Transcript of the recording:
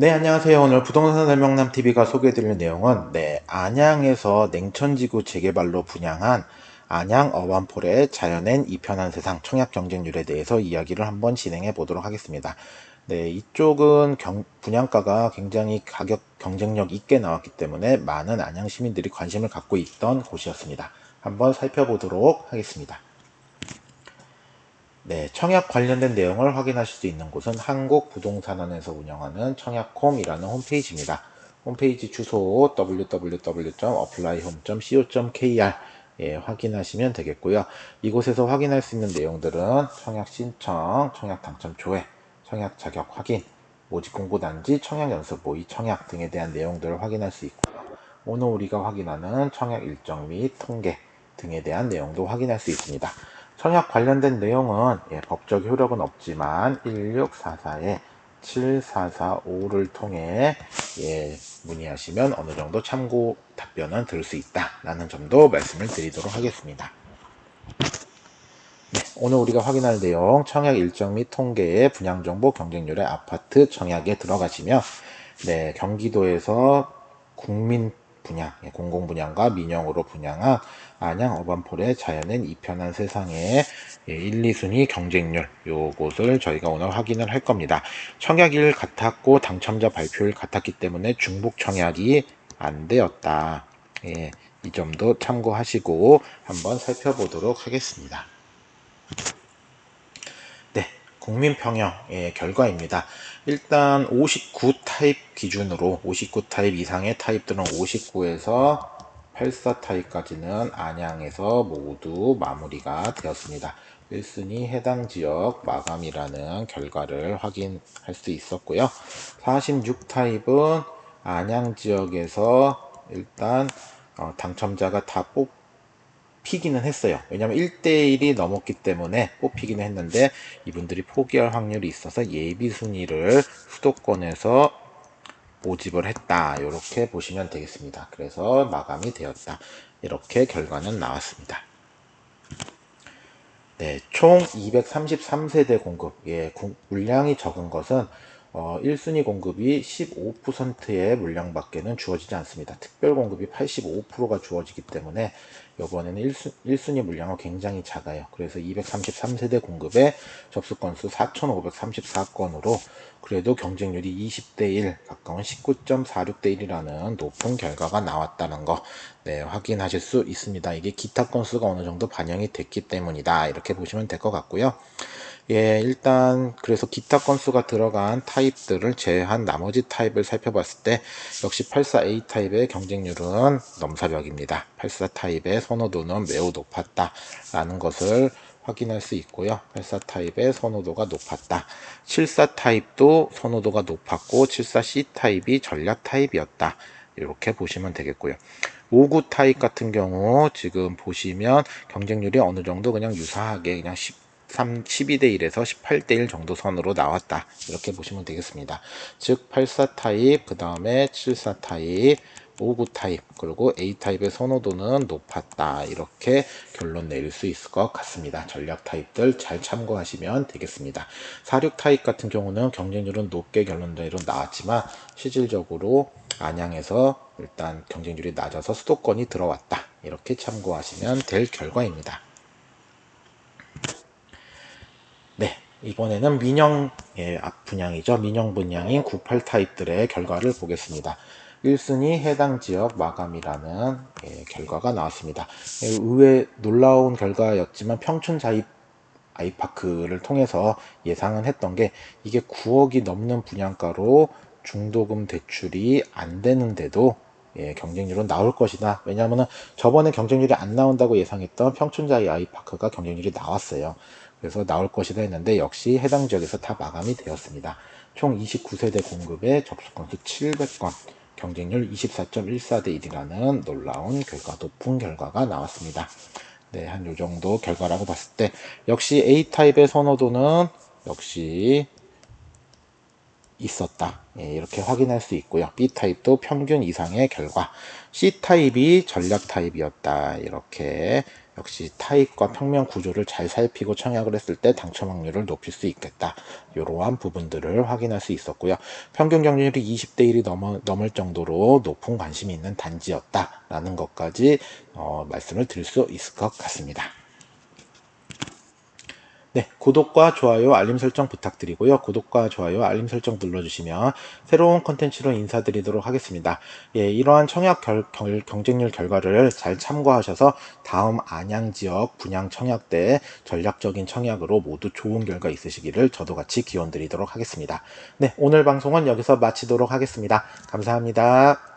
네, 안녕하세요. 오늘 부동산 설명남 TV가 소개해드릴 내용은 네, 안양에서 냉천지구 재개발로 분양한 안양 어반폴의 자연엔 이편한 세상 청약 경쟁률에 대해서 이야기를 한번 진행해 보도록 하겠습니다. 네, 이쪽은 경- 분양가가 굉장히 가격 경쟁력 있게 나왔기 때문에 많은 안양 시민들이 관심을 갖고 있던 곳이었습니다. 한번 살펴보도록 하겠습니다. 네, 청약 관련된 내용을 확인하실 수 있는 곳은 한국부동산원에서 운영하는 청약홈이라는 홈페이지입니다. 홈페이지 주소 www.applyhome.co.kr 예, 확인하시면 되겠고요. 이곳에서 확인할 수 있는 내용들은 청약 신청, 청약 당첨 조회, 청약 자격 확인, 모집 공고 단지, 청약 연습 모의 청약 등에 대한 내용들을 확인할 수 있고요. 오늘 우리가 확인하는 청약 일정 및 통계 등에 대한 내용도 확인할 수 있습니다. 청약 관련된 내용은 예, 법적 효력은 없지만 1644에 7445를 통해 예, 문의하시면 어느 정도 참고 답변은 들을 수 있다라는 점도 말씀을 드리도록 하겠습니다. 네, 오늘 우리가 확인할 내용 청약 일정 및 통계의 분양 정보 경쟁률의 아파트 청약에 들어가시면 네, 경기도에서 국민 분양, 예, 공공 분양과 민영으로 분양한 안양 어반폴의 자연은 이편한 세상의 1, 2순위 경쟁률 요것을 저희가 오늘 확인을 할 겁니다. 청약일 같았고 당첨자 발표일 같았기 때문에 중복 청약이 안 되었다. 예, 이 점도 참고하시고 한번 살펴보도록 하겠습니다. 네, 국민평형의 결과입니다. 일단 59 타입 기준으로 59 타입 이상의 타입들은 59에서 84 타입까지는 안양에서 모두 마무리가 되었습니다. 1순위 해당 지역 마감이라는 결과를 확인할 수 있었고요. 46 타입은 안양 지역에서 일단 어, 당첨자가 다 뽑, 피기는 했어요. 왜냐면 1대1이 넘었기 때문에 뽑히기는 했는데 이분들이 포기할 확률이 있어서 예비 순위를 수도권에서 모집을 했다. 이렇게 보시면 되겠습니다. 그래서 마감이 되었다. 이렇게 결과는 나왔습니다. 네, 총 233세대 공급. 예, 구- 물량이 적은 것은 어, 1순위 공급이 15%의 물량밖에는 주어지지 않습니다. 특별 공급이 85%가 주어지기 때문에 이번에는 1순, 1순위 물량은 굉장히 작아요. 그래서 233세대 공급에 접수 건수 4,534건으로 그래도 경쟁률이 20대 1 가까운 19.46대 1이라는 높은 결과가 나왔다는 거 네, 확인하실 수 있습니다. 이게 기타 건수가 어느 정도 반영이 됐기 때문이다. 이렇게 보시면 될 것 같고요. 예, 일단 그래서 기타 건수가 들어간 타입들을 제외한 나머지 타입을 살펴봤을 때 역시 84A 타입의 경쟁률은 넘사벽입니다. 84 타입의 선호도는 매우 높았다라는 것을 확인할 수 있고요. 84 타입의 선호도가 높았다. 74 타입도 선호도가 높았고 74C 타입이 전략 타입이었다. 이렇게 보시면 되겠고요. 59 타입 같은 경우 지금 보시면 경쟁률이 어느 정도 그냥 유사하게 그냥 13, 12대 1에서 18대 1 정도 선으로 나왔다. 이렇게 보시면 되겠습니다. 즉 84 타입, 그 다음에 74 타입, 59 타입, 그리고 A 타입의 선호도는 높았다. 이렇게 결론 내릴 수 있을 것 같습니다. 전략 타입들 잘 참고하시면 되겠습니다. 46 타입 같은 경우는 경쟁률은 높게 결론대로 나왔지만 실질적으로 안양에서 일단 경쟁률이 낮아서 수도권이 들어왔다. 이렇게 참고하시면 될 결과입니다. 네, 이번에는 민영의 앞 분양이죠. 민영 분양인 98 타입들의 결과를 보겠습니다. 1순위 해당 지역 마감이라는 예, 결과가 나왔습니다. 예, 의외 놀라운 결과였지만 평촌 자입 아이파크를 통해서 예상은 했던 게 이게 9억이 넘는 분양가로 중도금 대출이 안 되는데도 예, 경쟁률은 나올 것이다. 왜냐하면 저번에 경쟁률이 안 나온다고 예상했던 평촌자이 아이파크가 경쟁률이 나왔어요. 그래서 나올 것이다 했는데 역시 해당 지역에서 다 마감이 되었습니다. 총 29세대 공급에 접수 건수 700건, 경쟁률 24.14대 1이라는 놀라운 결과, 높은 결과가 나왔습니다. 네, 한 요 정도 결과라고 봤을 때 역시 A타입의 선호도는 역시 있었다. 예, 이렇게 확인할 수 있고요. B타입도 평균 이상의 결과. C타입이 전략 타입이었다. 이렇게 역시 타입과 평면 구조를 잘 살피고 청약을 했을 때 당첨 확률을 높일 수 있겠다. 이러한 부분들을 확인할 수 있었고요. 평균 경쟁률이 20대 1이 넘어, 넘을 정도로 높은 관심이 있는 단지였다라는 것까지 어, 말씀을 드릴 수 있을 것 같습니다. 네, 구독과 좋아요, 알림 설정 부탁드리고요. 구독과 좋아요, 알림 설정 눌러주시면 새로운 컨텐츠로 인사드리도록 하겠습니다. 예, 이러한 청약 결, 결- 경쟁률 결과를 잘 참고하셔서 다음 안양 지역 분양 청약 때 전략적인 청약으로 모두 좋은 결과 있으시기를 저도 같이 기원 드리도록 하겠습니다. 네, 오늘 방송은 여기서 마치도록 하겠습니다. 감사합니다.